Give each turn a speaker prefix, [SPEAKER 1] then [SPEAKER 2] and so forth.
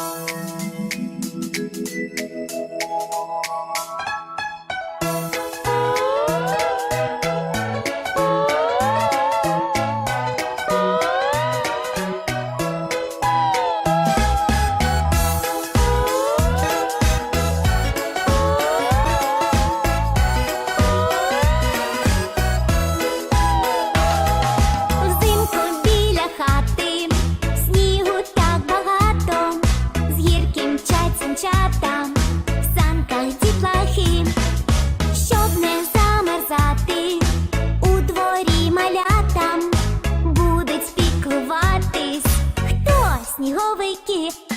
[SPEAKER 1] Thank you. сніговики.